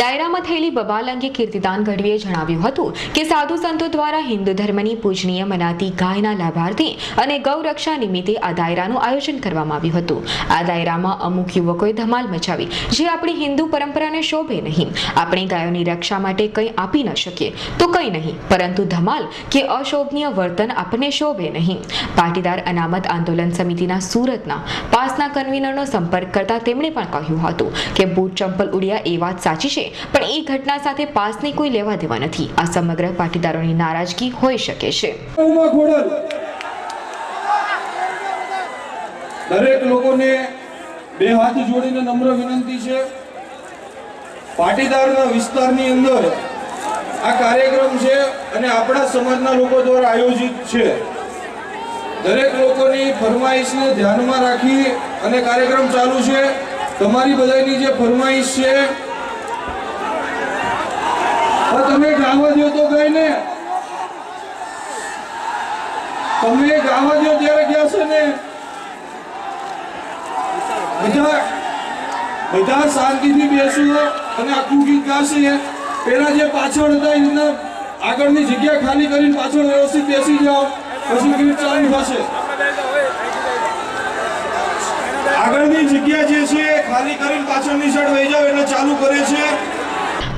દાયરામાં થયેલી બબાલ અંગે કીર્તિદાન ગઢવીએ જણાવ્યું હતું કે સાધુ સંતો દ્વારા હિન્દુ ધર્મની પૂજનીય મનાતી ગાયના લાભાર્થી અને ગૌરક્ષા નિમિત્તે આ દાયરાનું આયોજન કરવામાં આવ્યું હતું. આ દાયરામાં અમુક યુવકોએ ધમાલ મચાવી, જે આપણી હિન્દુ પરંપરાને શોભે નહીં. આપણે ગાયોની રક્ષા માટે કંઈ આપી ન શકીએ, તો કંઈ નહીં. પરંતુ ધમાલ કે અશોભનીય વર્તન આપણને શોભે નહીં. પાટીદાર અનામત આંદોલન સમિતિના સુરતના પાસના કન્વીનરનો સંપર્ક કરતા તેમણે પણ કહ્યું હતું કે બૂટ ચંપલ ઉડ્યા એ વાત સાચી છે પણ એ ઘટના સાથે પાસને કોઈ લેવા દેવા નથી. આ સમગ્ર પાટીદારોની નારાજગી હોઈ શકે છે. દરેક લોકોને બે હાથ જોડીને નમ્ર વિનંતી છે. પાટીદારના વિસ્તારની અંદર આ કાર્યક્રમ છે અને આપણા સમાજના લોકો દ્વારા આયોજિત છે. દરેક લોકોની ફરમાઈશને ધ્યાનમાં રાખી અને કાર્યક્રમ ચાલુ છે. તમારી બધાની જે ફરમાઈશ છે તમે ગાવા દો તો ગાયને તમે ગાવા દો ત્યારે ગયા છે ને. બધા બધા શાંતિથી બેસું અને આખું ગીત ગાશે. પેલા જે પાછળ હતા એના આગળની જગ્યા ખાલી કરીને પાછળ વ્યવસ્થિત બેસી જાઓ. પછી ગીત ચાલુ થશે. આગળની જગ્યા જે છે ખાલી કરીને પાછળની સાઈડ વહી જાઓ એટલે ચાલુ કરે છે.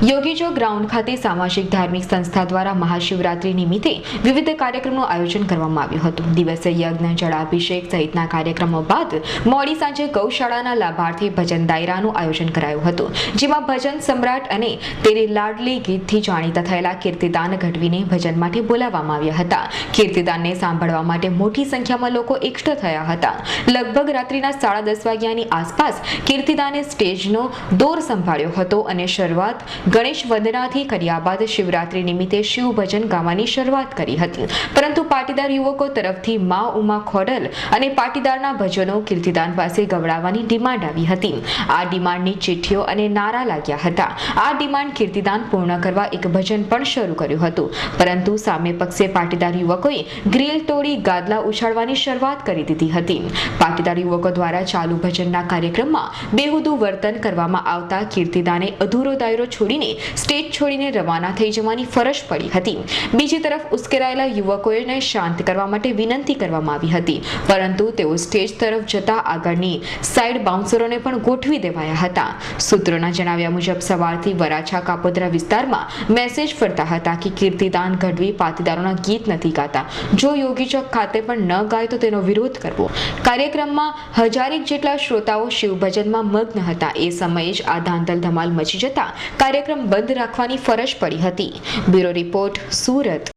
યોગીજો ગ્રાઉન્ડ ખાતે સામાજિક ધાર્મિક સંસ્થા દ્વારા મહાશિવરાત્રી નિમિત્તે વિવિધ કાર્યક્રમનું આયોજન કરવામાં આવ્યું હતું. દિવસે યજ્ઞ, જળાભિષેક સહિતના કાર્યક્રમો બાદ મોડી સાંજે ગૌશાળાના લાભાર્થી ભજન દાયરાનું આયોજન કરાયું હતું, જેમાં ભજન સમ્રાટ અને તેની લાડલી ગીતથી જાણીતા થયેલા કીર્તિદાન ગઢવીને ભજન માટે બોલાવવામાં આવ્યા હતા. કીર્તિદાનને સાંભળવા માટે મોટી સંખ્યામાં લોકો એકઠા થયા હતા. લગભગ રાત્રિના સાડા દસ વાગ્યાની આસપાસ કીર્તિદાને સ્ટેજનો દોર સંભાળ્યો હતો અને શરૂઆત ગણેશ વંદનાથી કર્યા બાદ શિવરાત્રી નિમિત્તે શિવ ભજન ગાવાની શરૂઆત કરી હતી. પરંતુ પાટીદાર યુવકો તરફથી મા ઉમા ખોડલ અને પાટીદારના ભજનો કીર્તિદાન પાસે ગવડાવવાની ડિમાન્ડ આવી હતી. આ ડિમાન્ડની ચિઠ્ઠીઓ અને નારા લાગ્યા હતા. આ ડિમાન્ડ કીર્તિદાન પૂર્ણ કરવા એક ભજન પણ શરૂ કર્યું હતું. પરંતુ સામે પક્ષે પાટીદાર યુવકોએ ગ્રીલ તોડી ગાદલા ઉછાળવાની શરૂઆત કરી દીધી હતી. પાટીદાર યુવકો દ્વારા ચાલુ ભજનના કાર્યક્રમમાં બેહુદુ વર્તન કરવામાં આવતા કીર્તિદાને અધૂરો દાયરો છોડીને સ્ટેજ છોડીને રવાના થઈ જવાની ફરજ પડી હતી. બીજી તરફ ઉશ્કેરાયેલા યુવકોને શાંત કરવા માટે વિનંતી કરવામાં આવી હતી. પરંતુ તેઓ સ્ટેજ તરફ જતા આગળની સાઈડ બાઉન્સરોને પણ ગોઠવી દેવાયા હતા. સૂત્રોના જણાવ્યા મુજબ સવારથી વરાછા કાપોદ્રા વિસ્તારમાં મેસેજ ફરતા હતા કે કીર્તિદાન ગઢવી પાટીદારોના ગીત નથી ગાતા. જો યોગી ચોક ખાતે પણ ન ગાય તો તેનો વિરોધ કરવો. કાર્યક્રમમાં હજારેક જેટલા શ્રોતાઓ શિવભજનમાં મગ્ન હતા. એ સમયે જ આ ધાંધલ ધમાલ મચી જતા કાર્યક્રમ બંધ રાખવાની ફરજ પડી હતી. Bureau report Surat.